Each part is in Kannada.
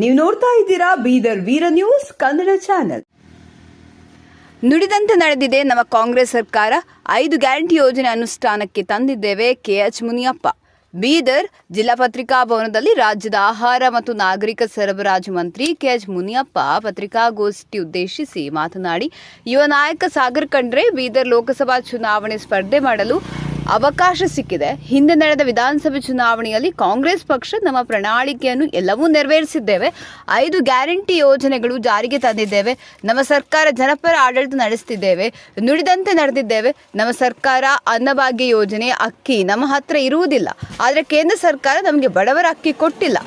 ನೀವು ನೋಡ್ತಾ ಇದ್ದೀರಾ ಬೀದರ್ ವೀರ ನ್ಯೂಸ್ ಕನ್ನಡ ಚಾನೆಲ್. ನುಡಿದಂತೆ ನಡೆದಿದೆ ನಮ್ಮ ಕಾಂಗ್ರೆಸ್ ಸರ್ಕಾರ. ಐದು ಗ್ಯಾರಂಟಿ ಯೋಜನೆ ಅನುಷ್ಠಾನಕ್ಕೆ ತಂದಿದ್ದೇವೆ ಕೆಎಚ್ ಮುನಿಯಪ್ಪ. ಬೀದರ್ ಜಿಲ್ಲಾ ಪತ್ರಿಕಾ ಭವನದಲ್ಲಿ ರಾಜ್ಯದ ಆಹಾರ ಮತ್ತು ನಾಗರಿಕ ಸರಬರಾಜು ಮಂತ್ರಿ ಕೆಎಚ್ ಮುನಿಯಪ್ಪ ಪತ್ರಿಕಾಗೋಷ್ಠಿ ಉದ್ದೇಶಿಸಿ ಮಾತನಾಡಿ, ಯುವ ನಾಯಕ ಸಾಗರ್ ಕಂಡ್ರೆ ಬೀದರ್ ಲೋಕಸಭಾ ಚುನಾವಣೆ ಸ್ಪರ್ಧೆ ಮಾಡಲು ಅವಕಾಶ ಸಿಕ್ಕಿದೆ. ಹಿಂದೆ ನಡೆದ ವಿಧಾನಸಭೆ ಚುನಾವಣೆಯಲ್ಲಿ ಕಾಂಗ್ರೆಸ್ ಪಕ್ಷ ನಮ್ಮ ಪ್ರಣಾಳಿಕೆಯನ್ನು ಎಲ್ಲವೂ ನೆರವೇರಿಸಿದ್ದೇವೆ. ಐದು ಗ್ಯಾರಂಟಿ ಯೋಜನೆಗಳು ಜಾರಿಗೆ ತಂದಿದ್ದೇವೆ. ನಮ್ಮ ಸರ್ಕಾರ ಜನಪರ ಆಡಳಿತ ನಡೆಸುತ್ತಿದ್ದೇವೆ ನುಡಿದಂತೆ ನಡೆದಿದ್ದೇವೆ. ನಮ್ಮ ಸರ್ಕಾರ ಅನ್ನಭಾಗ್ಯ ಯೋಜನೆ ಅಕ್ಕಿ ನಮ್ಮ ಹತ್ರ ಇರುವುದಿಲ್ಲ. ಆದರೆ ಕೇಂದ್ರ ಸರ್ಕಾರ ನಮಗೆ ಬಡವರ ಅಕ್ಕಿ ಕೊಟ್ಟಿಲ್ಲ.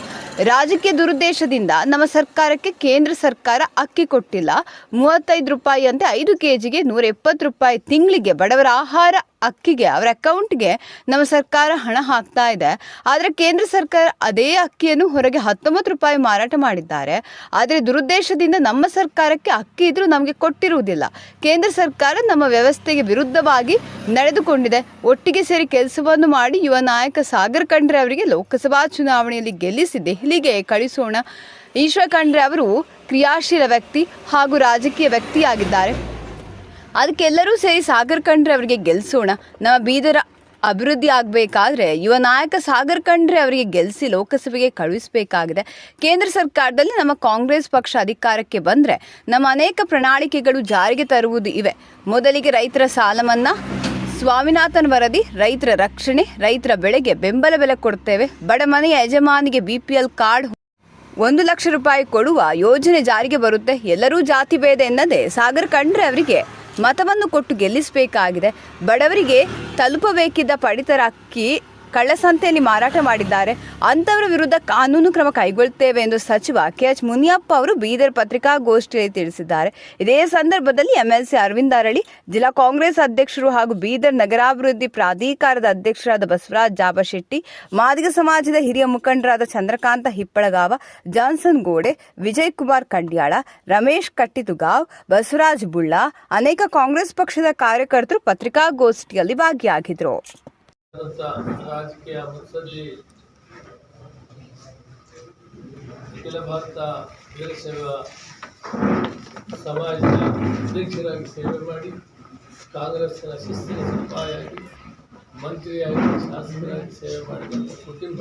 ರಾಜಕೀಯ ದುರುದ್ದೇಶದಿಂದ ನಮ್ಮ ಸರ್ಕಾರಕ್ಕೆ ಕೇಂದ್ರ ಸರ್ಕಾರ ಅಕ್ಕಿ ಕೊಟ್ಟಿಲ್ಲ. ಮೂವತ್ತೈದು ರೂಪಾಯಿ ಅಂತೆ ಐದು ಕೆ ಜಿಗೆ ನೂರ ಎಪ್ಪತ್ತು ರೂಪಾಯಿ ತಿಂಗಳಿಗೆ ಬಡವರ ಆಹಾರ ಅಕ್ಕಿಗೆ, ಅವರ ಅಕೌಂಟ್ಗೆ ನಮ್ಮ ಸರ್ಕಾರ ಹಣ ಹಾಕ್ತಾ ಇದೆ. ಆದರೆ ಕೇಂದ್ರ ಸರ್ಕಾರ ಅದೇ ಅಕ್ಕಿಯನ್ನು ಹೊರಗೆ ಹತ್ತೊಂಬತ್ತು ರೂಪಾಯಿ ಮಾರಾಟ ಮಾಡಿದ್ದಾರೆ. ಆದರೆ ದುರುದ್ದೇಶದಿಂದ ನಮ್ಮ ಸರ್ಕಾರಕ್ಕೆ ಅಕ್ಕಿ ಇದ್ರೂ ನಮಗೆ ಕೊಟ್ಟಿರುವುದಿಲ್ಲ. ಕೇಂದ್ರ ಸರ್ಕಾರ ನಮ್ಮ ವ್ಯವಸ್ಥೆಗೆ ವಿರುದ್ಧವಾಗಿ ನಡೆದುಕೊಂಡಿದೆ. ಒಟ್ಟಿಗೆ ಸೇರಿ ಕೆಲಸವನ್ನು ಮಾಡಿ ಯುವ ನಾಯಕ ಸಾಗರ್ ಖಂಡ್ರೆ ಅವರಿಗೆ ಲೋಕಸಭಾ ಚುನಾವಣೆಯಲ್ಲಿ ಗೆಲ್ಲಿಸಿ ದೆಹಲಿಗೆ ಕಳಿಸೋಣ. ಈಶ್ವರ ಖಂಡ್ರೆ ಅವರು ಕ್ರಿಯಾಶೀಲ ವ್ಯಕ್ತಿ ಹಾಗೂ ರಾಜಕೀಯ ವ್ಯಕ್ತಿಯಾಗಿದ್ದಾರೆ. ಅದಕ್ಕೆಲ್ಲರೂ ಸೇರಿ ಸಾಗರ್ ಖಂಡ್ರೆ ಅವರಿಗೆ ಗೆಲ್ಲಿಸೋಣ ನಮ್ಮ ಬೀದರ ಅಭಿವೃದ್ಧಿ ಆಗಬೇಕಾದ್ರೆ ಯುವ ನಾಯಕ ಸಾಗರ್ ಖಂಡ್ರೆ ಅವರಿಗೆ ಗೆಲ್ಲಿಸಿ ಲೋಕಸಭೆಗೆ ಕಳುಹಿಸಬೇಕಾಗಿದೆ. ಕೇಂದ್ರ ಸರ್ಕಾರದಲ್ಲಿ ನಮ್ಮ ಕಾಂಗ್ರೆಸ್ ಪಕ್ಷ ಅಧಿಕಾರಕ್ಕೆ ಬಂದರೆ ನಮ್ಮ ಅನೇಕ ಪ್ರಣಾಳಿಕೆಗಳು ಜಾರಿಗೆ ತರುವುದು ಇವೆ. ಮೊದಲಿಗೆ ರೈತರ ಸಾಲ ಮನ್ನಾ ಸ್ವಾಮಿನಾಥನ್ ವರದಿ, ರೈತರ ರಕ್ಷಣೆ, ರೈತರ ಬೆಳೆಗೆ ಬೆಂಬಲ ಬೆಲೆ ಕೊಡ್ತೇವೆ. ಬಡ ಮನೆಯ ಯಜಮಾನಿಗೆ ಬಿ ಪಿ ಎಲ್ ಕಾರ್ಡ್ ಒಂದು ಲಕ್ಷ ರೂಪಾಯಿ ಕೊಡುವ ಯೋಜನೆ ಜಾರಿಗೆ ಬರುತ್ತೆ. ಎಲ್ಲರೂ ಜಾತಿ ಭೇದ ಎನ್ನದೆ ಸಾಗರ್ ಖಂಡ್ರೆ ಅವರಿಗೆ ಮತವನ್ನು ಕೊಟ್ಟು ಗೆಲ್ಲಿಸಬೇಕಾಗಿದೆ. ಬಡವರಿಗೆ ತಲುಪಬೇಕಿದ್ದ ಪಡಿತರ ಅಕ್ಕಿ ಕಳ್ಳಸಂತೆಯಲ್ಲಿ ಮಾರಾಟ ಮಾಡಿದ್ದಾರೆ. ಅಂಥವರ ವಿರುದ್ಧ ಕಾನೂನು ಕ್ರಮ ಕೈಗೊಳ್ಳುತ್ತೇವೆ ಎಂದು ಸಚಿವ ಕೆ ಎಚ್ ಮುನಿಯಪ್ಪ ಅವರು ಬೀದರ್ ಪತ್ರಿಕಾಗೋಷ್ಠಿಯಲ್ಲಿ ತಿಳಿಸಿದ್ದಾರೆ. ಇದೇ ಸಂದರ್ಭದಲ್ಲಿ ಎಂಎಲ್ಸಿ ಅರವಿಂದ ಅರಳಿ, ಜಿಲ್ಲಾ ಕಾಂಗ್ರೆಸ್ ಅಧ್ಯಕ್ಷರು ಹಾಗೂ ಬೀದರ್ ನಗರಾಭಿವೃದ್ಧಿ ಪ್ರಾಧಿಕಾರದ ಅಧ್ಯಕ್ಷರಾದ ಬಸವರಾಜ್ ಜಾಬಶೆಟ್ಟಿ, ಮಾದಿಗ ಸಮಾಜದ ಹಿರಿಯ ಮುಖಂಡರಾದ ಚಂದ್ರಕಾಂತ ಹಿಪ್ಪಳಗಾವ, ಜಾನ್ಸನ್ ಗೋಡೆ, ವಿಜಯ್ ಕುಮಾರ್ ಕಂಡ್ಯಾಳ, ರಮೇಶ್ ಕಟ್ಟಿತುಗಾವ್ ಬಸವರಾಜ್ ಬುಳ್ಳ ಅನೇಕ ಕಾಂಗ್ರೆಸ್ ಪಕ್ಷದ ಕಾರ್ಯಕರ್ತರು ಪತ್ರಿಕಾಗೋಷ್ಠಿಯಲ್ಲಿ ಭಾಗಿಯಾಗಿದ್ದರು ರಾಜಕೀಯ ಮುತ್ಸದ್ದಿ, ಅಖಿಲ ಭಾರತ ಸೇವಾ ಸಮಾಜದ ಅಧ್ಯಕ್ಷರಾಗಿ ಸೇವೆ ಮಾಡಿ ಕಾಂಗ್ರೆಸ್ನ ಶಿಸ್ತಿನ ಸಭಾಯಾಗಿ ಮಂತ್ರಿಯಾಗಿ, ಶಾಸಕರಾಗಿ ಸೇವೆ ಮಾಡಿದಂಥ ಕುಟುಂಬ.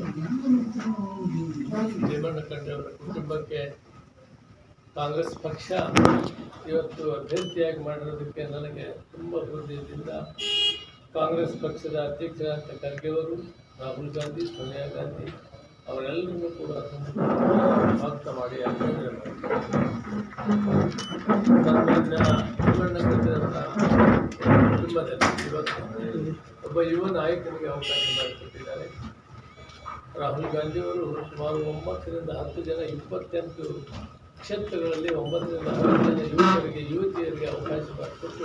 ಭೀಮಣ್ಣ ಖಂಡ್ರೆಯವರ ಕುಟುಂಬಕ್ಕೆ ಕಾಂಗ್ರೆಸ್ ಪಕ್ಷ ಇವತ್ತು ಅಭ್ಯರ್ಥಿಯಾಗಿ ಮಾಡಿರೋದಕ್ಕೆ ನನಗೆ ತುಂಬ ಹೃದಯದಿಂದ ಕಾಂಗ್ರೆಸ್ ಪಕ್ಷದ ಅಧ್ಯಕ್ಷರಾದ ಖರ್ಗೆಯವರು ರಾಹುಲ್ ಗಾಂಧಿ, ಸೋನಿಯಾ ಗಾಂಧಿ ಅವರೆಲ್ಲರನ್ನೂ ಕೂಡ ಸ್ವಾಗತ ಮಾಡಿ ಒಬ್ಬ ಯುವ ನಾಯಕನಿಗೆ ಅವಕಾಶ ಮಾಡಿಕೊಟ್ಟಿದ್ದಾರೆ. ರಾಹುಲ್ ಗಾಂಧಿಯವರು ಸುಮಾರು ಒಂಬತ್ತರಿಂದ ಹತ್ತು ಜನ, ಇಪ್ಪತ್ತೆಂಟು ಕ್ಷೇತ್ರಗಳಲ್ಲಿ ಒಂಬತ್ತರಿಂದ ಹತ್ತು ಜನ ಯುವಕರಿಗೆ, ಯುವತಿಯರಿಗೆ ಅವಕಾಶ ಮಾಡಿಕೊಟ್ಟು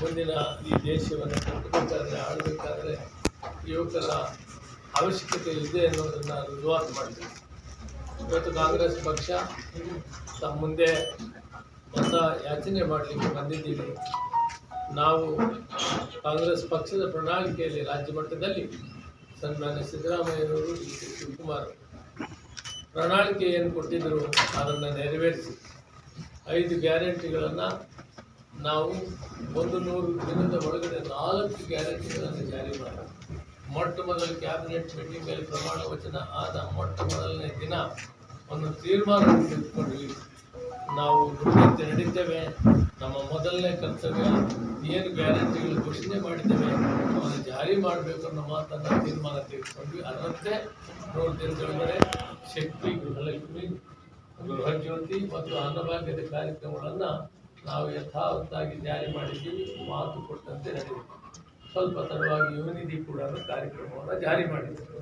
ಮುಂದಿನ ಈ ದೇಶವನ್ನು ಕಟ್ಟಬೇಕಾದ್ರೆ ಆಳಬೇಕಾದ್ರೆ ಯುವಕರ ಅವಶ್ಯಕತೆ ಇದೆ ಅನ್ನೋದನ್ನು ರುಜುವಾತು ಮಾಡಿದೆ ಇವತ್ತು ಕಾಂಗ್ರೆಸ್ ಪಕ್ಷ ತಮ್ಮ ಮುಂದೆ ಹೊಸ ಯಾಚನೆ ಮಾಡಲಿಕ್ಕೆ ಬಂದಿದ್ದೀವಿ. ನಾವು ಕಾಂಗ್ರೆಸ್ ಪಕ್ಷದ ಪ್ರಣಾಳಿಕೆಯಲ್ಲಿ ರಾಜ್ಯ ಮಟ್ಟದಲ್ಲಿ ಸನ್ಮಾನ್ಯ ಸಿದ್ದರಾಮಯ್ಯನವರು, ಡಿ ಶಿವಕುಮಾರ್ ಪ್ರಣಾಳಿಕೆ ಏನು ಕೊಟ್ಟಿದ್ದರು ಅದನ್ನು ನೆರವೇರಿಸಿ. ಐದು ಗ್ಯಾರಂಟಿಗಳನ್ನು ನಾವು ಒಂದು ನೂರು ದಿನದ ಒಳಗಡೆ ನಾಲ್ಕು ಗ್ಯಾರಂಟಿಗಳನ್ನು ಜಾರಿ ಮಾಡಿ. ಮೊಟ್ಟ ಮೊದಲ ಕ್ಯಾಬಿನೆಟ್ ಮೀಟಿಂಗಲ್ಲಿ ಪ್ರಮಾಣ ವಚನ ಆದ ಮೊಟ್ಟ ಮೊದಲನೇ ದಿನ ಒಂದು ತೀರ್ಮಾನ ತೆಗೆದುಕೊಂಡ್ವಿ ನಾವು ನುಡಿದಂತೆ ನಡೀತೇವೆ. ನಮ್ಮ ಮೊದಲನೇ ಕರ್ತವ್ಯ ಏನು ಗ್ಯಾರಂಟಿಗಳು ಘೋಷಣೆ ಮಾಡಿದ್ದೇವೆ ಅವನ್ನು ಜಾರಿ ಮಾಡಬೇಕು ಅನ್ನೋ ಮಾತನ್ನು ತೀರ್ಮಾನ ತೆಗೆದುಕೊಂಡ್ವಿ. ಅದರಂತೆ ನೂರು ದಿನದೊಳಗಡೆ ಶಕ್ತಿ ಗೃಹಲಕ್ಷ್ಮಿ ಗೃಹ ಜ್ಯೋತಿ ಮತ್ತು ಅನ್ನಭಾಗ್ಯದ ಕಾರ್ಯಕ್ರಮಗಳನ್ನು ನಾವು ಯಥಾವತ್ತಾಗಿ ಜಾರಿ ಮಾಡಿದ್ದೀವಿ, ಮಾತು ಕೊಟ್ಟಂತೆ ನಡೆಯಿತು ಸ್ವಲ್ಪ ತಡವಾಗಿ ಯುವನಿಧಿ ಕೂಡ ಕಾರ್ಯಕ್ರಮವನ್ನು ಜಾರಿ ಮಾಡಿದ್ರು.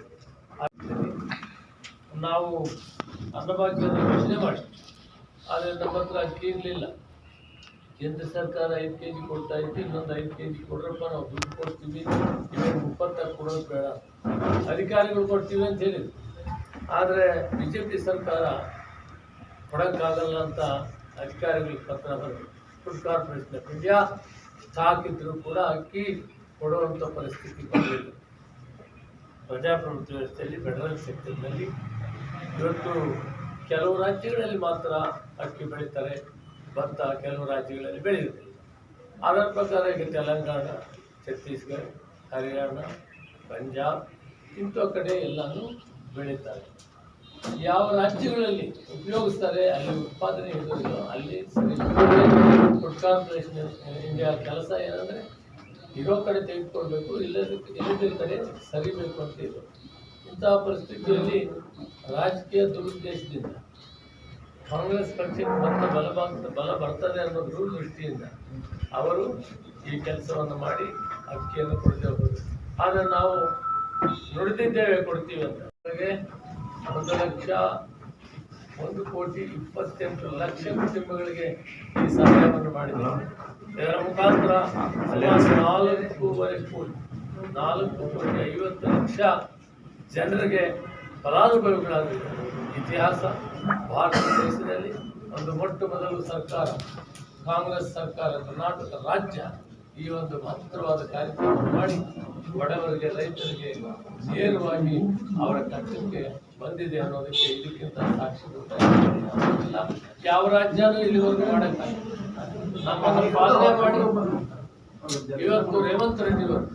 ನಾವು ಅನ್ನಭಾಗ್ಯದ ಯೋಚನೆ ಮಾಡಿ ಆದರೆ ನಮ್ಮ ಹತ್ರ ಅಕ್ಕಿ ಇರಲಿಲ್ಲ ಕೇಂದ್ರ ಸರ್ಕಾರ ಐದು ಕೆ ಜಿ ಕೊಡ್ತಾ ಇತ್ತು, ಇನ್ನೊಂದು ಐದು ಕೆ ಜಿ ಕೊಡ್ರಪ್ಪ, ನಾವು ದುಡ್ಡು ಕೊಡ್ತೀವಿ. ಇವೇನು ಮುಪ್ಪತ್ತಾರು ಕೊಡೋದು ಬೇಡ. ಅಧಿಕಾರಿಗಳು ಕೊಡ್ತೀವಿ ಅಂತ ಹೇಳಿದ್ರು. ಆದರೆ ಬಿ ಜೆ ಪಿ ಸರ್ಕಾರ ಕೊಡೋಕ್ಕಾಗಲ್ಲ ಅಂತ ಅಧಿಕಾರಿಗಳಿಗೆ ಪತ್ರ ಬರೆದು ಫುಡ್ ಕಾರ್ಪೊರೇಷನ್ ಇಂಡಿಯಾ ಸ್ಟಾಕ್ ಇದ್ದರೂ ಕೂಡ ಅಕ್ಕಿ ಕೊಡುವಂಥ ಪರಿಸ್ಥಿತಿ ಬಂದಿದೆ. ಪ್ರಜಾಪ್ರಭುತ್ವ ವ್ಯವಸ್ಥೆಯಲ್ಲಿ ಫೆಡರಲ್ ಸೆಕ್ಟರ್ನಲ್ಲಿ ಇವತ್ತು ಕೆಲವು ರಾಜ್ಯಗಳಲ್ಲಿ ಮಾತ್ರ ಅಕ್ಕಿ ಬೆಳೀತಾರೆ ಭತ್ತ ಕೆಲವು ರಾಜ್ಯಗಳಲ್ಲಿ ಬೆಳೆಯುತ್ತೆ ಅದರ ಪ್ರಕಾರ ಈಗ ತೆಲಂಗಾಣ, ಛತ್ತೀಸ್ಗಢ, ಹರಿಯಾಣ, ಪಂಜಾಬ್ ಇಂಥ ಕಡೆ ಎಲ್ಲನೂ ಬೆಳೀತಾರೆ. ಯಾವ ರಾಜ್ಯಗಳಲ್ಲಿ ಉಪಯೋಗಿಸ್ತಾರೆ, ಅಲ್ಲಿ ಉತ್ಪಾದನೆ ಇರೋದಿಲ್ಲ ಅಲ್ಲಿ ಇಂಡಿಯಾ ಕೆಲಸ ಏನಂದರೆ ಇರೋ ಕಡೆ ತೆಗೆದುಕೊಳ್ಬೇಕು, ಇಲ್ಲದ ಇಲ್ಲದ ಕಡೆ ಸರಿಬೇಕು ಅಂತ ಇದು. ಇಂತಹ ಪರಿಸ್ಥಿತಿಯಲ್ಲಿ ರಾಜಕೀಯ ದುರುದ್ದೇಶದಿಂದ, ಕಾಂಗ್ರೆಸ್ ಪಕ್ಷಕ್ಕೆ ಮತ್ತೆ ಬಲ ಬ- ಬಲ ಬರ್ತದೆ ಅನ್ನೋ ದೃಷ್ಟಿಯಿಂದ ಅವರು ಈ ಕೆಲಸವನ್ನು ಮಾಡಿ ಅಕ್ಕಿಯನ್ನು ಕೊಡ್ತೇವೆ. ಆದರೆ ನಾವು ನುಡಿದಿದ್ದೇವೆ ಕೊಡ್ತೀವಿ ಅಂತ. ಅವರಿಗೆ ಒಂದು ಲಕ್ಷ, ಒಂದು ಕೋಟಿ ಇಪ್ಪತ್ತೆಂಟು ಲಕ್ಷ ಕುಟುಂಬಗಳಿಗೆ ಈ ಸಹಾಯವನ್ನು ಮಾಡಿದ್ದಾರೆ ಇದರ ಮುಖಾಂತರ ನಾಲ್ಕೂವರೆ ಕೋಟಿ ನಾಲ್ಕು ಕೋಟಿ ಐವತ್ತು ಲಕ್ಷ ಜನರಿಗೆ ಫಲಾನುಭವಿಗಳಾಗಿವೆ ಇತಿಹಾಸ, ಭಾರತ ದೇಶದಲ್ಲಿ ಒಂದು ಮೊಟ್ಟ ಮೊದಲು ಸರ್ಕಾರ, ಕಾಂಗ್ರೆಸ್ ಸರ್ಕಾರ, ಕರ್ನಾಟಕ ರಾಜ್ಯ ಈ ಒಂದು ಮಹತ್ತರವಾದ ಕಾರ್ಯಕ್ರಮ ಮಾಡಿ ಬಡವರಿಗೆ, ರೈತರಿಗೆ ನೇರವಾಗಿ ಅವರ ಕಷ್ಟಕ್ಕೆ ಬಂದಿದೆ ಅನ್ನೋದಕ್ಕೆ ಇದಕ್ಕಿಂತ ಸಾಕ್ಷಿ ಯಾವ ರಾಜ್ಯನೂ ಇಲ್ಲಿವರೆಗೂ ಮಾಡೋಕ್ಕಾಗಿಲ್ಲ. ನಮ್ಮನ್ನು ಪಾಲನೆ ಮಾಡಿ ಇವತ್ತು ರೇವಂತ್ ರೆಡ್ಡಿ ಅವರು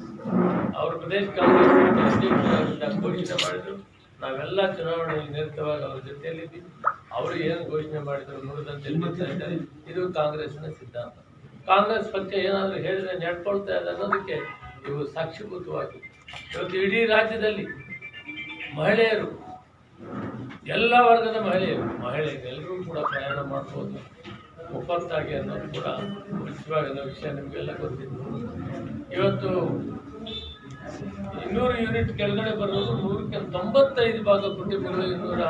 ಅವರು ಪ್ರದೇಶ ಕಾಂಗ್ರೆಸ್ ಘೋಷಣೆ ಮಾಡಿದ್ರು. ನಾವೆಲ್ಲ ಚುನಾವಣೆಯಲ್ಲಿ ನಿರತವಾಗಿ ಅವ್ರ ಜೊತೆಯಲ್ಲಿದ್ದೀವಿ. ಅವರು ಏನು ಘೋಷಣೆ ಮಾಡಿದ್ರು ನೋಡಿದಂತೆ ಇದು ಕಾಂಗ್ರೆಸ್ನ ಸಿದ್ಧಾಂತ. ಕಾಂಗ್ರೆಸ್ ಪಕ್ಷ ಏನಾದರೂ ಹೇಳಿದ್ರೆ ನಡ್ಕೊಳ್ತಾ ಇದೆ ಅನ್ನೋದಕ್ಕೆ ಇವು ಸಾಕ್ಷಿಭೂತವಾಗಿ. ಇವತ್ತು ಇಡೀ ರಾಜ್ಯದಲ್ಲಿ ಮಹಿಳೆಯರು, ಎಲ್ಲ ವರ್ಗದ ಮಹಿಳೆಯರು, ಮಹಿಳೆಯರೆಲ್ಲರೂ ಕೂಡ ಪ್ರಯಾಣ ಮಾಡ್ಬೋದು. ಒಪ್ಪತ್ತಾಗಿ ಅನ್ನೋದು ಕೂಡ ಮುಖ್ಯವಾಗಿರೋ ವಿಷಯ ನಿಮಗೆಲ್ಲ ಗೊತ್ತಿದೆ ಇವತ್ತು ಇನ್ನೂರು ಯೂನಿಟ್ ಕೆಳಗಡೆ ಬರೋದು ನೂರಕ್ಕೆ ತೊಂಬತ್ತೈದು ಭಾಗ ಕುಟುಂಬಗಳು ಇನ್ನೂರ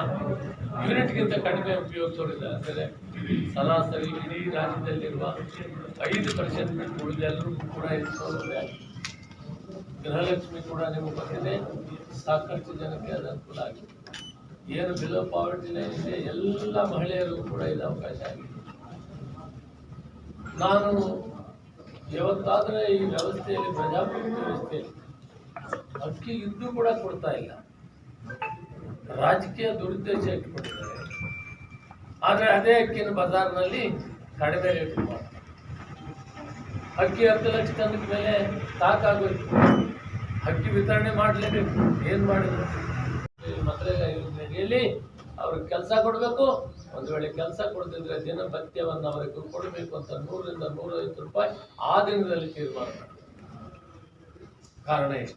ಯೂನಿಟ್ಗಿಂತ ಕಡಿಮೆ ಉಪಯೋಗಿಸೋರಿದ್ದಾರೆ ಅಂದರೆ ಸರಾಸರಿ ಇಡೀ ರಾಜ್ಯದಲ್ಲಿರುವ ಐದು ಪರ್ಸೆಂಟ್ ಬಿಟ್ಟು ಉಳಿದೆಲ್ಲರಿಗೂ ಕೂಡ ಆಗಿದೆ. ಗೃಹಲಕ್ಷ್ಮಿ ಕೂಡ ನಿಮಗೆ ಬಂದಿದೆ. ಸಾಕಷ್ಟು ಜನಕ್ಕೆ ಅದು ಅನುಕೂಲ ಆಗಿದೆ. ಏನು ಬಿಲೋ ಪಾವರ್ಟಿ ಲೈನ್ ಇದೆ, ಎಲ್ಲ ಮಹಿಳೆಯರಿಗೂ ಕೂಡ ಇದು ಅವಕಾಶ ಆಗಿದೆ. ನಾನು ಯಾವತ್ತಾದರೆ ಈ ವ್ಯವಸ್ಥೆಯಲ್ಲಿ, ಪ್ರಜಾಪ್ರಭುತ್ವ ವ್ಯವಸ್ಥೆಯಲ್ಲಿ ಅಕ್ಕಿ ಇದ್ದು ಕೂಡ ಕೊಡ್ತಾ ಇಲ್ಲ. ರಾಜಕೀಯ ದುರುದ್ದೇಶ ಇಟ್ಕೊಂಡಿದ್ದಾರೆ. ಆದರೆ ಅದೇ ಅಕ್ಕಿನ ಬಜಾರ್ನಲ್ಲಿ ಕಡಿಮೆ ರೇಟ್ ಅಕ್ಕಿ ಹತ್ತು ಲಕ್ಷ ತಂದ ಮೇಲೆ ಸಾಕಾಗೋಯ್ತು. ಅಕ್ಕಿ ವಿತರಣೆ ಮಾಡಲೇಬೇಕು. ಏನು ಮಾಡಿದ್ರು? ಮದ್ರೇಗ ಯೋಜನೆಯಲ್ಲಿ ಅವ್ರಿಗೆ ಕೆಲಸ ಕೊಡಬೇಕು. ಒಂದು ವೇಳೆ ಕೆಲಸ ಕೊಡದಿದ್ರೆ ದಿನ ಭತ್ಯವನ್ನು ಅವರಿಗೆ ಕೊಡಬೇಕು ಅಂತ ನೂರರಿಂದ ನೂರೈವತ್ತು ರೂಪಾಯಿ ಆ ದಿನದಲ್ಲಿ ತೀರ್ಮಾನ. ಕಾರಣ ಇಷ್ಟು